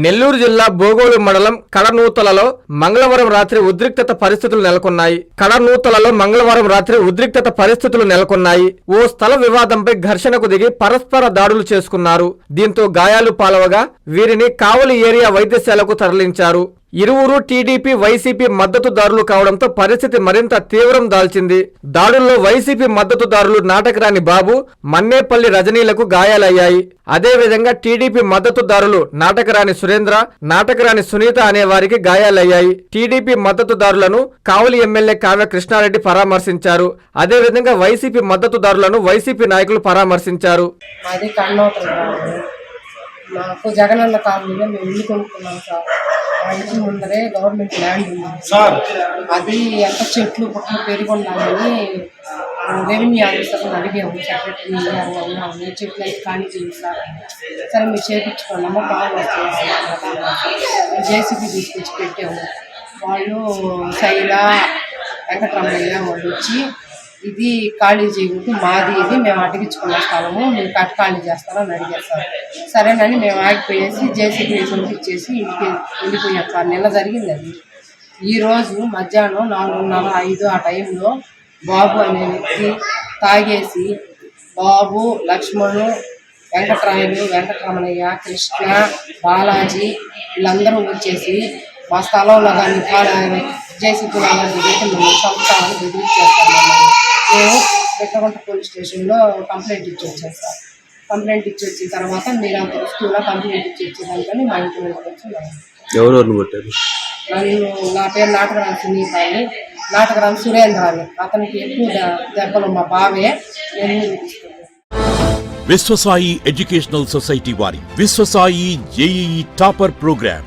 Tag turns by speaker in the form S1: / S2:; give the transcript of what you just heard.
S1: నెల్లూరు జిల్లా బోగోలు మండలం కడనూతలలో మంగళవారం రాత్రి ఉద్రిక్తత పరిస్థితులు నెలకొన్నాయి. కడనూతలలో మంగళవారం రాత్రి ఉద్రిక్తత పరిస్థితులు నెలకొన్నాయి. ఓ స్థల వివాదంపై ఘర్షణకు దిగి పరస్పర దాడులు చేసుకున్నారు. దీంతో గాయాలు పాలవగా వీరిని కావలి ఏరియా వైద్యశాలకు తరలించారు. ఇరువురు టీడీపీ వైసీపీ మద్దతుదారులు కావడంతో పరిస్థితి మరింత తీవ్రం దాల్చింది. దాడుల్లో వైసీపీ మద్దతుదారులు నాటకరాని బాబు మన్నేపల్లి రజనీలకు గాయాలయ్యాయి. అదేవిధంగా టీడీపీ మద్దతుదారులు నాటకరాని సురేంద్ర నాటకరాని సునీత అనే వారికి గాయాలయ్యాయి. టీడీపీ మద్దతుదారులను కావలి ఎమ్మెల్యే కావ్య కృష్ణారెడ్డి పరామర్శించారు. అదేవిధంగా వైసీపీ మద్దతుదారులను వైసీపీ నాయకులు పరామర్శించారు.
S2: మాకు జగనన్న కాలనీలో మేము ఇల్లు కొనుక్కున్నాం సార్. ముందరే గవర్నమెంట్ ల్యాండ్ ఉంది.
S3: సార్.
S2: అది ఎంత చెట్లు పుట్లు పెరిగి ఉండాలని రెవెన్యూ ఆఫీసర్ని అడిగాము. సెక్రటరీ చెట్లు అయితే ఖాళీ చేయండి సార్. సరే మీరు చేయించుకోండి బాగా వస్తుంది జేసీబీ తీసుకొచ్చి పెట్టాము. వాళ్ళు శైల వెంకటరమయ్య వాళ్ళు వచ్చి ఇది ఖాళీ చేయకూడదు మాది ఇది మేము అడిగించుకున్న స్థలము మీరు కట్ ఖాళీ చేస్తారని అడిగారు సార్. సరేనని మేము ఆగిపోయేసి జేసీబీ పంపించేసి ఇంటికి వెళ్ళిపోయాం సార్. నిన్న జరిగింది అది. ఈరోజు మధ్యాహ్నం నాలుగున్నర ఐదు ఆ టైంలో బాబు అనే వ్యక్తి తాగేసి బాబు లక్ష్మణు వెంకటరాయుడు వెంకటరమణయ్య కృష్ణ బాలాజీ వీళ్ళందరూ వచ్చేసి మా స్థలంలో కానీ జేసీపీ జేసీ అలాంటి వ్యక్తులు చంపుతామని బెదిరించేస్తాం మేము బిట్టగుంట పోలీస్ స్టేషన్లో కంప్లైంట్ ఇచ్చి వచ్చాం సార్. కంప్లైంట్ ఇచ్చి వచ్చిన తర్వాత మీరు అంత వస్తువులా కంప్లైంట్ ఇచ్చి వచ్చేదానికని మా ఇంటి మీదకి వచ్చి మేము
S4: ఎవరెవరిని కొట్టారు?
S2: నన్ను నా పేరు నాటకరామ్ సునీత అని నాటకరామ్ సురేంద్ర అని అతనికి ఎక్కువ దెబ్బలు మా బావే నేను
S5: విశ్వసాయి ఎడ్యుకేషనల్ సొసైటీ వారి Viswasai JEE topper program.